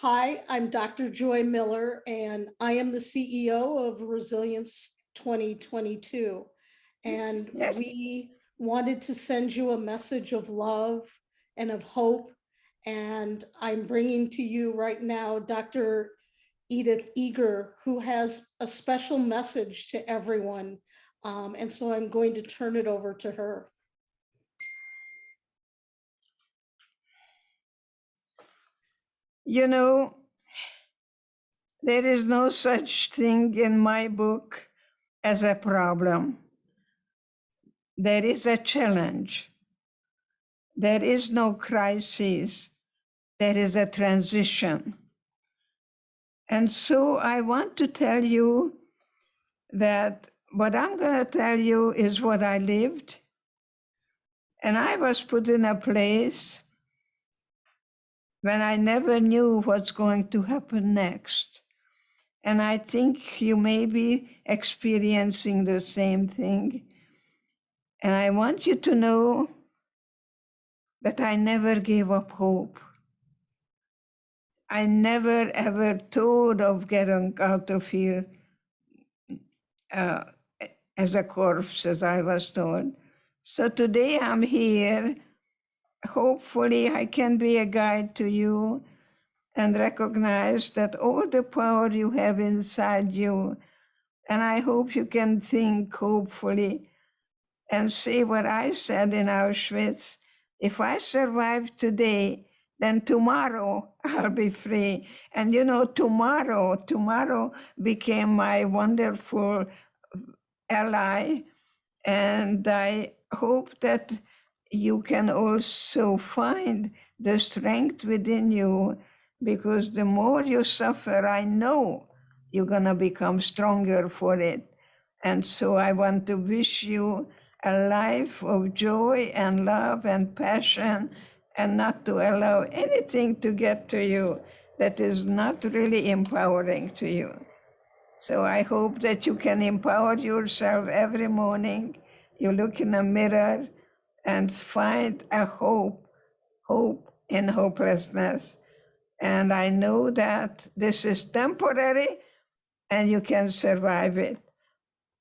Hi, I'm Dr. Joy Miller, and I am the CEO of Resilience 2022. And Yes. we wanted to send you a message of love and of hope. And I'm bringing to you right now Dr. Edith Eager, who has a special message to everyone. Um, And so I'm going to turn it over to her. You know, there is no such thing in my book as a problem. There is a challenge. There is no crisis. There is a transition. And so I want to tell you that what I'm going to tell you is what I lived. And I was put in a place when I never knew what's going to happen next. And I think you may be experiencing the same thing. And I want you to know that I never gave up hope. I never ever thought of getting out of here uh, as a corpse, as I was told. So today I'm here hopefully I can be a guide to you and recognize that all the power you have inside you, and I hope you can think hopefully and see what I said in Auschwitz. If I survive today, then tomorrow I'll be free. And you know, tomorrow, tomorrow became my wonderful ally. And I hope that you can also find the strength within you because the more you suffer, I know you're going to become stronger for it. And so I want to wish you a life of joy and love and passion and not to allow anything to get to you that is not really empowering to you. So I hope that you can empower yourself every morning. You look in the mirror and find a hope, hope in hopelessness. And I know that this is temporary and you can survive it.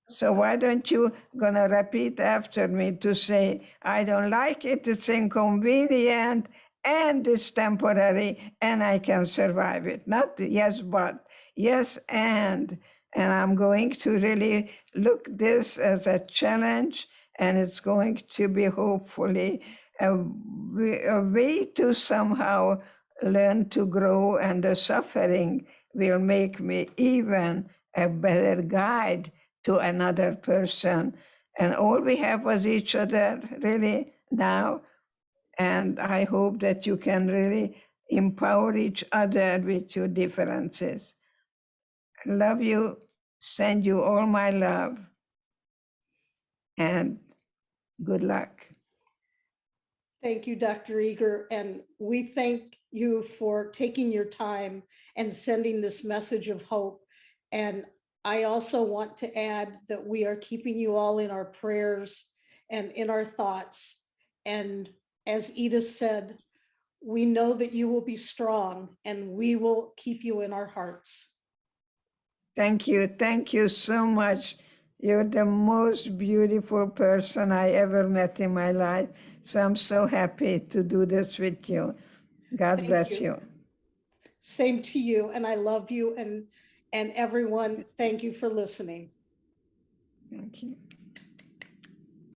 So why don't you gonna repeat after me to say, I don't like it, it's inconvenient, and it's temporary, and I can survive it. Not yes, but yes, and. And I'm going to really look this as a challenge and it's going to be hopefully a, way- a way to somehow learn to grow, and the suffering will make me even a better guide to another person. And all we have was each other, really, now. And I hope that you can really empower each other with your differences. Love you, send you all my love, and good luck. Thank you, Dr. Eager, and we thank you for taking your time and sending this message of hope. And I also want to add that we are keeping you all in our prayers and in our thoughts. And as Edith said, we know that you will be strong and we will keep you in our hearts. Thank you. Thank you so much. You're the most beautiful person I ever met in my life. So I'm so happy to do this with you. God Thank bless you. you. Same to you, and I love you and, and everyone, thank you for listening. Thank you.